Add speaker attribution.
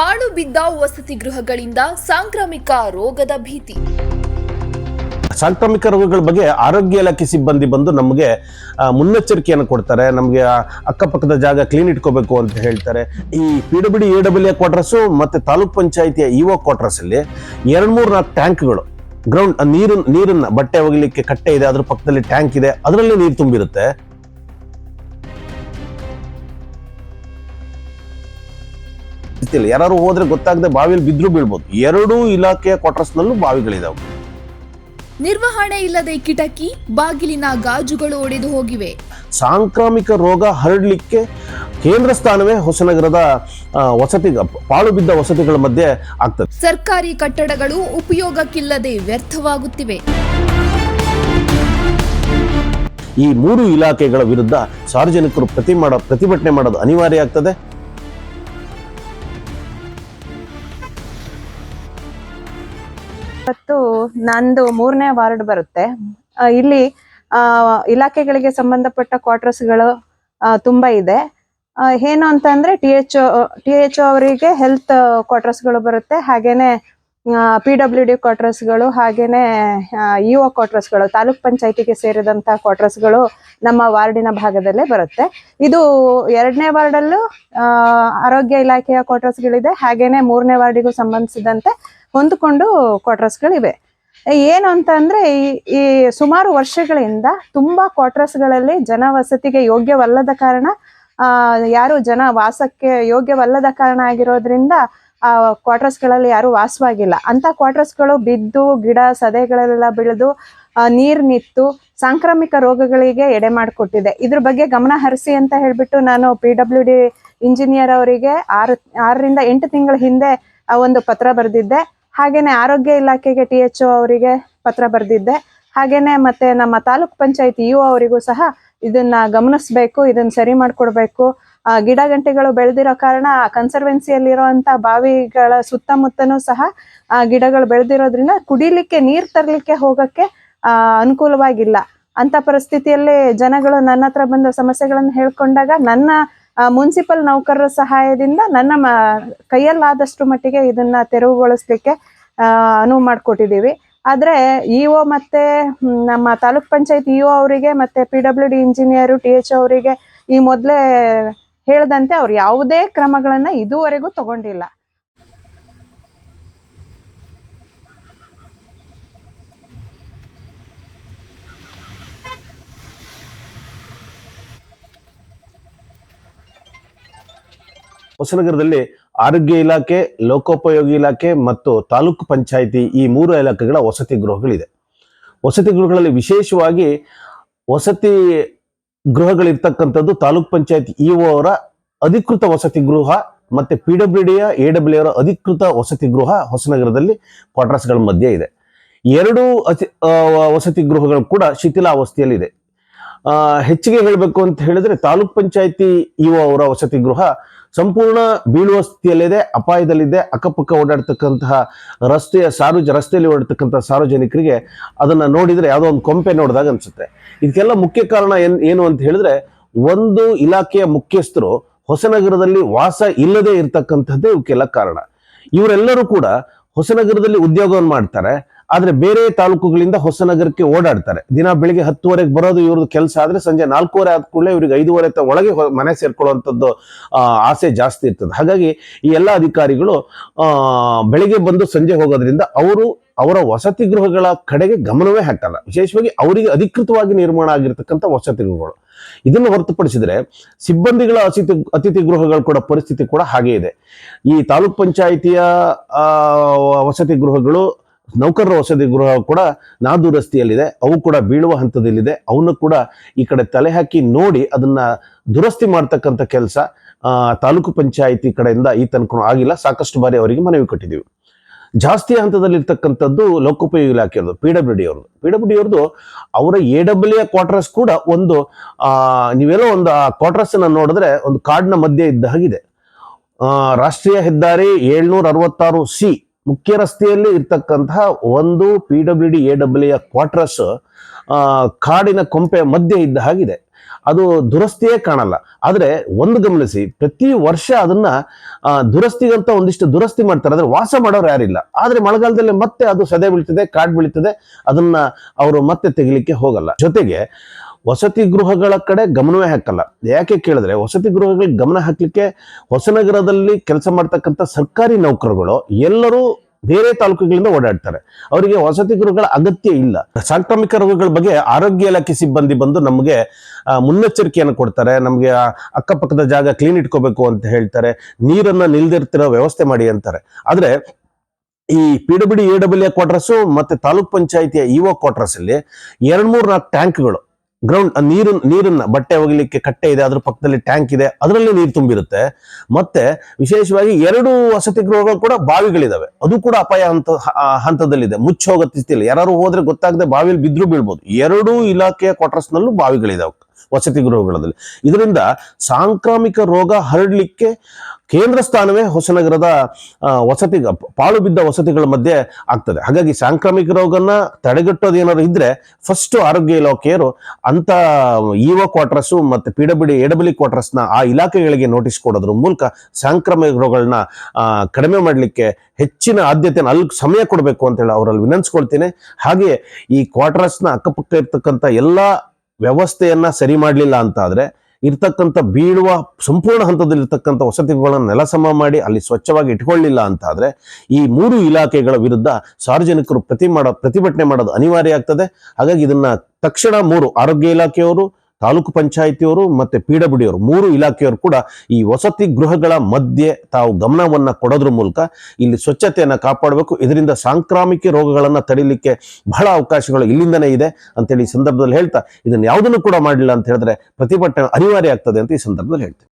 Speaker 1: ಪಾಳು ಬಿದ್ದ ವಸತಿ ಗೃಹಗಳಿಂದ ಸಾಂಕ್ರಾಮಿಕ ರೋಗದ ಭೀತಿ.
Speaker 2: ಸಾಂಕ್ರಾಮಿಕ ರೋಗಗಳ ಬಗ್ಗೆ ಆರೋಗ್ಯ ಇಲಾಖೆ ಸಿಬ್ಬಂದಿ ಬಂದು ನಮಗೆ ಮುನ್ನೆಚ್ಚರಿಕೆಯನ್ನು ಕೊಡ್ತಾರೆ. ನಮಗೆ ಅಕ್ಕಪಕ್ಕದ ಜಾಗ ಕ್ಲೀನ್ ಇಟ್ಕೋಬೇಕು ಅಂತ ಹೇಳ್ತಾರೆ. ಈ P W D, A W quarters ಮತ್ತು ತಾಲೂಕ್ ಪಂಚಾಯಿತಿಯ ಒ ಅಲ್ಲಿ ಎರಡು ಮೂರು ನಾಲ್ಕು ಟ್ಯಾಂಕ್ಗಳು, ಗ್ರೌಂಡ್ ನೀರು, ನೀರನ್ನು ಬಟ್ಟೆ ಒಗಿಲಿಕ್ಕೆ ಕಟ್ಟೆ ಇದೆ, ಅದ್ರ ಪಕ್ಕದಲ್ಲಿ ಟ್ಯಾಂಕ್ ಇದೆ, ಅದರಲ್ಲಿ ನೀರು ತುಂಬಿರುತ್ತೆ. ಗೊತ್ತಿಲ್ಲ ಯಾರು ಹೋದ್ರೆ ಗೊತ್ತಾಗದೆ ಬಾವಿಯಲ್ಲಿ ಬಿದ್ರು ಬೀಳ್ಬೋದು. ಎರಡೂ ಇಲಾಖೆಯ ಕ್ವಾರ್ಟರ್ಸ್ ನಲ್ಲೂ ಬಾವಿಗಳಿದಾವೆ.
Speaker 1: ನಿರ್ವಹಣೆ ಇಲ್ಲದೆ ಕಿಟಕಿ ಬಾಗಿಲಿನ ಗಾಜುಗಳು ಒಡೆದು ಹೋಗಿವೆ.
Speaker 2: ಸಾಂಕ್ರಾಮಿಕ ರೋಗ ಹರಡಲಿಕ್ಕೆ ಕೇಂದ್ರ ಸ್ಥಾನವೇ ಹೊಸನಗರದ ವಸತಿ ಪಾಳು ಬಿದ್ದ ವಸತಿಗಳ ಮಧ್ಯೆ ಆಗ್ತದೆ.
Speaker 1: ಸರ್ಕಾರಿ ಕಟ್ಟಡಗಳು ಉಪಯೋಗಕ್ಕಿಲ್ಲದೆ ವ್ಯರ್ಥವಾಗುತ್ತಿವೆ.
Speaker 2: ಈ ಮೂರು ಇಲಾಖೆಗಳ ವಿರುದ್ಧ ಸಾರ್ವಜನಿಕರು ಪ್ರತಿ ಮಾಡ ಪ್ರತಿಭಟನೆ ಮಾಡೋದು ಅನಿವಾರ್ಯ ಆಗ್ತದೆ.
Speaker 3: ನಂದು ಮೂರನೇ ವಾರ್ಡ್ ಬರುತ್ತೆ. ಇಲ್ಲಿ ಇಲಾಖೆಗಳಿಗೆ ಸಂಬಂಧಪಟ್ಟ ಕ್ವಾರ್ಟರ್ಸ್ಗಳು ತುಂಬಾ ಇದೆ. ಏನು ಅಂತಂದ್ರೆ ಟಿ ಎಚ್ ಟಿ ಎಚ್ ಅವರಿಗೆ ಹೆಲ್ತ್ ಕ್ವಾರ್ಟರ್ಸ್ಗಳು ಬರುತ್ತೆ. ಹಾಗೇನೆ ಪಿ ಡಬ್ಲ್ಯೂ ಡಿ ಕ್ವಾರ್ಟರ್ಸ್ಗಳು, ಹಾಗೇನೆ ಇ ಒ ಕ್ವಾರ್ಟರ್ಸ್ಗಳು, ತಾಲೂಕ್ ಪಂಚಾಯತಿಗೆ ಸೇರಿದಂತ ಕ್ವಾರ್ಟರ್ಸ್ಗಳು ನಮ್ಮ ವಾರ್ಡಿನ ಭಾಗದಲ್ಲೇ ಬರುತ್ತೆ. ಇದು ಎರಡನೇ ವಾರ್ಡಲ್ಲೂ ಆರೋಗ್ಯ ಇಲಾಖೆಯ ಕ್ವಾರ್ಟರ್ಸ್ಗಳಿದೆ. ಹಾಗೇನೆ ಮೂರನೇ ವಾರ್ಡಿಗೂ ಸಂಬಂಧಿಸಿದಂತೆ ಹೊಂದಿಕೊಂಡು ಕ್ವಾರ್ಟರ್ಸ್ಗಳಿವೆ. ಏನು ಅಂತ ಅಂದ್ರೆ ಈ ಸುಮಾರು ವರ್ಷಗಳಿಂದ ತುಂಬಾ ಕ್ವಾರ್ಟರ್ಸ್ಗಳಲ್ಲಿ ಜನ ವಸತಿಗೆ ಯೋಗ್ಯವಲ್ಲದ ಕಾರಣ, ಆ, ಯಾರು ಜನ ವಾಸಕ್ಕೆ ಯೋಗ್ಯವಲ್ಲದ ಕಾರಣ ಆಗಿರೋದ್ರಿಂದ, ಆ, ಕ್ವಾರ್ಟರ್ಸ್ಗಳಲ್ಲಿ ಯಾರು ವಾಸವಾಗಿಲ್ಲ. ಅಂತ ಕ್ವಾರ್ಟರ್ಸ್ಗಳು ಬಿದ್ದು ಗಿಡ ಸದೆಗಳೆಲ್ಲ ಬೆಳೆದು ನೀರ್ ನಿಂತು ಸಾಂಕ್ರಾಮಿಕ ರೋಗಗಳಿಗೆ ಎಡೆ ಮಾಡಿಕೊಟ್ಟಿದೆ. ಇದ್ರ ಬಗ್ಗೆ ಗಮನ ಹರಿಸಿ ಅಂತ ಹೇಳ್ಬಿಟ್ಟು ನಾನು ಪಿ ಡಬ್ಲ್ಯೂ ಡಿ ಇಂಜಿನಿಯರ್ ಅವರಿಗೆ ಆರು, ಆರರಿಂದ ಎಂಟು ತಿಂಗಳ ಹಿಂದೆ ಒಂದು ಪತ್ರ ಬರೆದಿದ್ದೆ. ಹಾಗೇನೆ ಆರೋಗ್ಯ ಇಲಾಖೆಗೆ ಟಿ ಎಚ್ ಅವರಿಗೆ ಪತ್ರ ಬರೆದಿದ್ದೆ. ಹಾಗೇನೆ ಮತ್ತೆ ನಮ್ಮ ತಾಲೂಕ್ ಪಂಚಾಯತ್ ಯು ಅವರಿಗೂ ಸಹ ಇದನ್ನ ಗಮನಿಸಬೇಕು ಇದನ್ನ ಸರಿ ಮಾಡಿಕೊಡ್ಬೇಕು. ಆ, ಗಿಡ ಗಂಟೆಗಳು ಬೆಳೆದಿರೋ ಕಾರಣ ಕನ್ಸರ್ವೆನ್ಸಿಯಲ್ಲಿರುವಂತ ಬಾವಿಗಳ ಸುತ್ತಮುತ್ತನೂ ಸಹ ಆ, ಗಿಡಗಳು ಬೆಳೆದಿರೋದ್ರಿಂದ ಕುಡಿಲಿಕ್ಕೆ ನೀರ್ ತರಲಿಕ್ಕೆ ಹೋಗಕ್ಕೆ ಆ, ಅನುಕೂಲವಾಗಿಲ್ಲ. ಅಂತ ಪರಿಸ್ಥಿತಿಯಲ್ಲಿ ಜನಗಳು ನನ್ನ ಹತ್ರ ಬಂದು ಸಮಸ್ಯೆಗಳನ್ನು ಹೇಳ್ಕೊಂಡಾಗ ನನ್ನ ಮುನ್ಸಿಪಲ್ ನೌಕರರ ಸಹಾಯದಿಂದ ನನ್ನ ಮ- ಕೈಯಲ್ಲಾದಷ್ಟು ಮಟ್ಟಿಗೆ ಇದನ್ನ ತೆರವುಗೊಳಿಸ್ಲಿಕ್ಕೆ ಅನುವು ಮಾಡಿಕೊಟ್ಟಿದ್ದೀವಿ. ಆದ್ರೆ ಇಒ ಮತ್ತೆ ನಮ್ಮ ತಾಲೂಕ್ ಪಂಚಾಯತ್ ಇಒ ಅವರಿಗೆ ಮತ್ತೆ P W D engineer, T H ಅವರಿಗೆ ಈ ಮೊದಲೇ ಹೇಳ್ದಂತೆ ಅವ್ರು ಯಾವುದೇ ಕ್ರಮಗಳನ್ನ ಇದುವರೆಗೂ ತಗೊಂಡಿಲ್ಲ.
Speaker 2: ಹೊಸನಗರದಲ್ಲಿ ಆರೋಗ್ಯ ಇಲಾಖೆ, ಲೋಕೋಪಯೋಗಿ ಇಲಾಖೆ ಮತ್ತು ತಾಲೂಕು ಪಂಚಾಯಿತಿ ಈ ಮೂರು ಇಲಾಖೆಗಳ ವಸತಿ ಗೃಹಗಳಿದೆ. ವಸತಿ ಗೃಹಗಳಲ್ಲಿ ವಿಶೇಷವಾಗಿ ವಸತಿ ಗೃಹಗಳಿರ್ತಕ್ಕಂಥದ್ದು ತಾಲೂಕ್ ಪಂಚಾಯತ್ ಇಒ ಅವರ ಅಧಿಕೃತ ವಸತಿ ಗೃಹ ಮತ್ತು ಪಿ ಡಬ್ಲ್ಯೂ ಡಿಯ ಎ ಡಬ್ಲ್ಯೂ ಅವರ ಅಧಿಕೃತ ವಸತಿ ಗೃಹ ಹೊಸನಗರದಲ್ಲಿ ಕ್ವಾರ್ಟರ್ಸ್ಗಳ ಮಧ್ಯೆ ಇದೆ. ಎರಡು ವಸತಿ ಗೃಹಗಳು ಕೂಡ ಶಿಥಿಲಾವಸ್ಥೆಯಲ್ಲಿದೆ. ಹೆಚ್ಚಿಗೆ ಹೇಳಬೇಕು ಅಂತ ಹೇಳಿದ್ರೆ ತಾಲೂಕ್ ಪಂಚಾಯತಿ ಇಒ ಅವರ ವಸತಿ ಗೃಹ ಸಂಪೂರ್ಣ ಬೀಳುವ ಸ್ಥಿತಿಯಲ್ಲಿದೆ, ಅಪಾಯದಲ್ಲಿದೆ, ಅಕ್ಕಪಕ್ಕ ಓಡಾಡ್ತಕ್ಕಂತಹ ರಸ್ತೆಯ ಸಾರ್ವಜ, ರಸ್ತೆಯಲ್ಲಿ ಓಡಾಡ್ತಕ್ಕಂಥ ಸಾರ್ವಜನಿಕರಿಗೆ ಅದನ್ನ ನೋಡಿದ್ರೆ ಯಾವುದೋ ಒಂದು ಕೊಂಪೆ ನೋಡಿದಾಗ ಅನ್ಸುತ್ತೆ. ಇದಕ್ಕೆಲ್ಲ ಮುಖ್ಯ ಕಾರಣ ಏನ್, ಏನು ಅಂತ ಹೇಳಿದ್ರೆ ಒಂದು ಇಲಾಖೆಯ ಮುಖ್ಯಸ್ಥರು ಹೊಸನಗರದಲ್ಲಿ ವಾಸ ಇಲ್ಲದೆ ಇರತಕ್ಕಂಥದ್ದೇ ಇವಕ್ಕೆಲ್ಲ ಕಾರಣ. ಇವರೆಲ್ಲರೂ ಕೂಡ ಹೊಸನಗರದಲ್ಲಿ ಉದ್ಯೋಗವನ್ನು ಮಾಡ್ತಾರೆ. ಆದ್ರೆ ಬೇರೆ ತಾಲೂಕುಗಳಿಂದ ಹೊಸನಗರಕ್ಕೆ ಓಡಾಡ್ತಾರೆ. ದಿನ ಬೆಳಿಗ್ಗೆ ಹತ್ತುವರೆಗೆ ಬರೋದು ಇವ್ರದ್ದು ಕೆಲಸ ಆದ್ರೆ ಸಂಜೆ ನಾಲ್ಕೂವರೆ ಆದ ಕೂಡಲೇ ಇವ್ರಿಗೆ ಐದುವರೆ ತ- ಒಳಗೆ ಮನೆ ಸೇರ್ಕೊಳ್ಳುವಂಥದ್ದು ಆಸೆ ಜಾಸ್ತಿ ಇರ್ತದೆ. ಹಾಗಾಗಿ ಈ ಎಲ್ಲ ಅಧಿಕಾರಿಗಳು ಬೆಳಿಗ್ಗೆ ಬಂದು ಸಂಜೆ ಹೋಗೋದ್ರಿಂದ ಅವರು ಅವರ ವಸತಿ ಗೃಹಗಳ ಕಡೆಗೆ ಗಮನವೇ ಹಾಕಲ್ಲ. ವಿಶೇಷವಾಗಿ ಅವರಿಗೆ ಅಧಿಕೃತವಾಗಿ ನಿರ್ಮಾಣ ಆಗಿರ್ತಕ್ಕಂಥ ವಸತಿ ಗೃಹಗಳು. ಇದನ್ನು ಹೊರತುಪಡಿಸಿದ್ರೆ ಸಿಬ್ಬಂದಿಗಳ ಅತಿಥಿ ಅತಿಥಿ ಗೃಹಗಳು ಕೂಡ ಪರಿಸ್ಥಿತಿ ಕೂಡ ಹಾಗೆ ಇದೆ. ಈ ತಾಲೂಕ್ ಪಂಚಾಯಿತಿಯ ವಸತಿ ಗೃಹಗಳು ನೌಕರರ ವಸತಿ ಗೃಹ ಕೂಡ ನಾದುರಸ್ತಿಯಲ್ಲಿದೆ. ಅವು ಕೂಡ ಬೀಳುವ ಹಂತದಲ್ಲಿದೆ. ಅವನ್ನು ಕೂಡ ಈ ಕಡೆ ತಲೆ ಹಾಕಿ ನೋಡಿ ಅದನ್ನ ದುರಸ್ತಿ ಮಾಡ್ತಕ್ಕಂಥ ಕೆಲಸ ತಾಲೂಕು ಪಂಚಾಯಿತಿ ಕಡೆಯಿಂದ ಈ ತನಕ ಆಗಿಲ್ಲ. ಸಾಕಷ್ಟು ಬಾರಿ ಅವರಿಗೆ ಮನವಿ ಕೊಟ್ಟಿದ್ದೀವಿ. ಜಾಸ್ತಿ ಹಂತದಲ್ಲಿರ್ತಕ್ಕಂಥದ್ದು ಲೋಕೋಪಯೋಗಿ ಇಲಾಖೆಯದು ಪಿ ಡಬ್ಲ್ಯೂ ಡಿ ಅವ್ರದ್ದು. ಪಿ ಡಬ್ಲ್ಯೂ ಡಿ ಅವ್ರದ್ದು ಅವರ ಎ ಡಬ್ಲ್ಯೂ ಕ್ವಾರ್ಟರ್ಸ್ ಕೂಡ ಒಂದು ನೀವೆಲ್ಲೋ ಒಂದು ಆ ಕ್ವಾರ್ಟರ್ಸ್ ಅನ್ನ ನೋಡಿದ್ರೆ ಒಂದು ಕಾಡಿನ ಮಧ್ಯೆ ಇದ್ದ ಹಾಗಿದೆ. ರಾಷ್ಟ್ರೀಯ ಹೆದ್ದಾರಿ ಏಳ್ನೂರ ಅರವತ್ತಾರು ಸಿ ಮುಖ್ಯ ರಸ್ತೆಯಲ್ಲಿ ಇರ್ತಕ್ಕಂತಹ ಒಂದು P W D A W quarters ಕಾಡಿನ ಕೊಂಪೆ ಮಧ್ಯೆ ಇದ್ದ ಹಾಗಿದೆ. ಅದು ದುರಸ್ತಿಯೇ ಕಾಣಲ್ಲ. ಆದರೆ ಒಂದು ಗಮನಿಸಿ, ಪ್ರತಿ ವರ್ಷ ಅದನ್ನ ದುರಸ್ತಿಗಂತ ಒಂದಿಷ್ಟು ದುರಸ್ತಿ ಮಾಡ್ತಾರೆ. ಆದರೆ ವಾಸ ಮಾಡೋರು ಯಾರಿಲ್ಲ. ಆದರೆ ಮಳೆಗಾಲದಲ್ಲಿ ಮತ್ತೆ ಅದು ಸದೆ ಬೀಳ್ತದೆ, ಕಾಡ್ ಬೀಳ್ತದೆ, ಅದನ್ನ ಅವರು ಮತ್ತೆ ತೆಗಿಲಿಕ್ಕೆ ಹೋಗಲ್ಲ. ಜೊತೆಗೆ ವಸತಿ ಗೃಹಗಳ ಕಡೆ ಗಮನವೇ ಹಾಕಲ್ಲ. ಯಾಕೆ ಕೇಳಿದ್ರೆ ವಸತಿ ಗೃಹಗಳಿಗೆ ಗಮನ ಹಾಕಲಿಕ್ಕೆ ಹೊಸನಗರದಲ್ಲಿ ಕೆಲಸ ಮಾಡ್ತಕ್ಕಂಥ ಸರ್ಕಾರಿ ನೌಕರರುಗಳು ಎಲ್ಲರೂ ಬೇರೆ ತಾಲೂಕುಗಳಿಂದ ಓಡಾಡ್ತಾರೆ. ಅವರಿಗೆ ವಸತಿ ಗೃಹಗಳ ಅಗತ್ಯ ಇಲ್ಲ. ಸಾಂಕ್ರಾಮಿಕ ರೋಗಗಳ ಬಗ್ಗೆ ಆರೋಗ್ಯ ಇಲಾಖೆ ಸಿಬ್ಬಂದಿ ಬಂದು ನಮಗೆ ಮುನ್ನೆಚ್ಚರಿಕೆಯನ್ನು ಕೊಡ್ತಾರೆ. ನಮಗೆ ಅಕ್ಕಪಕ್ಕದ ಜಾಗ ಕ್ಲೀನ್ ಇಟ್ಕೋಬೇಕು ಅಂತ ಹೇಳ್ತಾರೆ. ನೀರನ್ನು ನಿಲ್ದಿರ್ತಿರೋ ವ್ಯವಸ್ಥೆ ಮಾಡಿ ಅಂತಾರೆ. ಆದರೆ ಈ P W D A W A quarters ಮತ್ತು ತಾಲೂಕ್ ಪಂಚಾಯಿತಿಯ ಇ ಕ್ವಾರ್ಟರ್ಸಲ್ಲಿ ಎರಡ್ ಮೂರ್ ನಾಲ್ಕು ಟ್ಯಾಂಕ್ಗಳು ಗ್ರೌಂಡ್ ನೀರು, ನೀರನ್ನ ಬಟ್ಟೆ ಒಗಿಲಿಕ್ಕೆ ಕಟ್ಟೆ ಇದೆ, ಅದ್ರ ಪಕ್ಕದಲ್ಲಿ ಟ್ಯಾಂಕ್ ಇದೆ, ಅದರಲ್ಲಿ ನೀರು ತುಂಬಿರುತ್ತೆ. ಮತ್ತೆ ವಿಶೇಷವಾಗಿ ಎರಡು ವಸತಿ ಗೃಹಗಳು ಕೂಡ ಬಾವಿಗಳಿದಾವೆ. ಅದು ಕೂಡ ಅಪಾಯ ಹಂತ ಹಂತದಲ್ಲಿದೆ. ಮುಚ್ಚೋಗೋ ಸ್ಥಿತಿಯಲ್ಲಿ. ಯಾರು ಹೋದ್ರೆ ಗೊತ್ತಾಗದೆ ಬಾವಿಲಿ ಬಿದ್ರು ಬೀಳ್ಬೋದು. ಎರಡೂ ಇಲಾಖೆಯ ಕ್ವಾರ್ಟರ್ಸ್ ನಲ್ಲೂ ಬಾವಿಗಳಿದಾವೆ. ವಸತಿ ಗೃಹಗಳಲ್ಲಿ. ಇದರಿಂದ ಸಾಂಕ್ರಾಮಿಕ ರೋಗ ಹರಡಲಿಕ್ಕೆ ಕೇಂದ್ರ ಸ್ಥಾನವೇ ಹೊಸನಗರದ ವಸತಿ, ಪಾಳು ಬಿದ್ದ ವಸತಿಗಳ ಮಧ್ಯೆ ಆಗ್ತದೆ. ಹಾಗಾಗಿ ಸಾಂಕ್ರಾಮಿಕ ರೋಗನ ತಡೆಗಟ್ಟೋದು ಏನಾದ್ರು ಇದ್ರೆ ಫಸ್ಟ್ ಆರೋಗ್ಯ ಇಲಾಖೆಯರು ಅಂತ ಇಒ ಕ್ವಾರ್ಟರ್ಸ್ ಮತ್ತೆ P W D, A W ಕ್ವಾರ್ಟರ್ಸ್ನ ಆ ಇಲಾಖೆಗಳಿಗೆ ನೋಟಿಸ್ ಕೊಡೋದ್ರ ಮೂಲಕ ಸಾಂಕ್ರಾಮಿಕ ರೋಗಗಳನ್ನ ಕಡಿಮೆ ಮಾಡಲಿಕ್ಕೆ ಹೆಚ್ಚಿನ ಆದ್ಯತೆಯನ್ನು ಅಲ್ಲಿ ಸಮಯ ಕೊಡಬೇಕು ಅಂತ ಹೇಳಿ ಅವರಲ್ಲಿ ವಿನಂತಿಸ್ಕೊಳ್ತೀನಿ. ಹಾಗೆ ಈ ಕ್ವಾರ್ಟರ್ಸ್ನ ಅಕ್ಕಪಕ್ಕ ಇರ್ತಕ್ಕಂಥ ಎಲ್ಲಾ ವ್ಯವಸ್ಥೆಯನ್ನ ಸರಿ ಮಾಡಲಿಲ್ಲ ಅಂತ ಆದ್ರೆ ಇರ್ತಕ್ಕಂಥ ಬೀಳುವ ಸಂಪೂರ್ಣ ಹಂತದಲ್ಲಿ ಇರ್ತಕ್ಕಂಥ ವಸತಿಗಳನ್ನು ನೆಲಸಮ ಮಾಡಿ ಅಲ್ಲಿ ಸ್ವಚ್ಛವಾಗಿ ಇಟ್ಕೊಳ್ಳಿಲ್ಲ ಅಂತ ಆದ್ರೆ ಈ ಮೂರು ಇಲಾಖೆಗಳ ವಿರುದ್ಧ ಸಾರ್ವಜನಿಕರು ಪ್ರತಿ ಮಾಡೋ ಪ್ರತಿಭಟನೆ ಮಾಡೋದು ಅನಿವಾರ್ಯ ಆಗ್ತದೆ. ಹಾಗಾಗಿ ಇದನ್ನ ತಕ್ಷಣ ಮೂರು ಆರೋಗ್ಯ ಇಲಾಖೆಯವರು ತಾಲೂಕು ಪಂಚಾಯಿತಿಯವರು ಮತ್ತೆ ಪಿ ಮೂರು ಇಲಾಖೆಯವರು ಕೂಡ ಈ ವಸತಿ ಗೃಹಗಳ ಮಧ್ಯೆ ತಾವು ಗಮನವನ್ನು ಕೊಡೋದ್ರ ಮೂಲಕ ಇಲ್ಲಿ ಸ್ವಚ್ಛತೆಯನ್ನು ಕಾಪಾಡಬೇಕು. ಇದರಿಂದ ಸಾಂಕ್ರಾಮಿಕ ರೋಗಗಳನ್ನು ತಡಿಲಿಕ್ಕೆ ಬಹಳ ಅವಕಾಶಗಳು ಇಲ್ಲಿಂದನೇ ಇದೆ ಅಂತೇಳಿ ಈ ಸಂದರ್ಭದಲ್ಲಿ ಹೇಳ್ತಾ, ಇದನ್ನ ಯಾವುದನ್ನು ಕೂಡ ಮಾಡಲಿಲ್ಲ ಅಂತ ಹೇಳಿದ್ರೆ ಪ್ರತಿಭಟನೆ ಅನಿವಾರ್ಯ ಆಗ್ತದೆ ಅಂತ ಈ ಸಂದರ್ಭದಲ್ಲಿ ಹೇಳ್ತೀನಿ.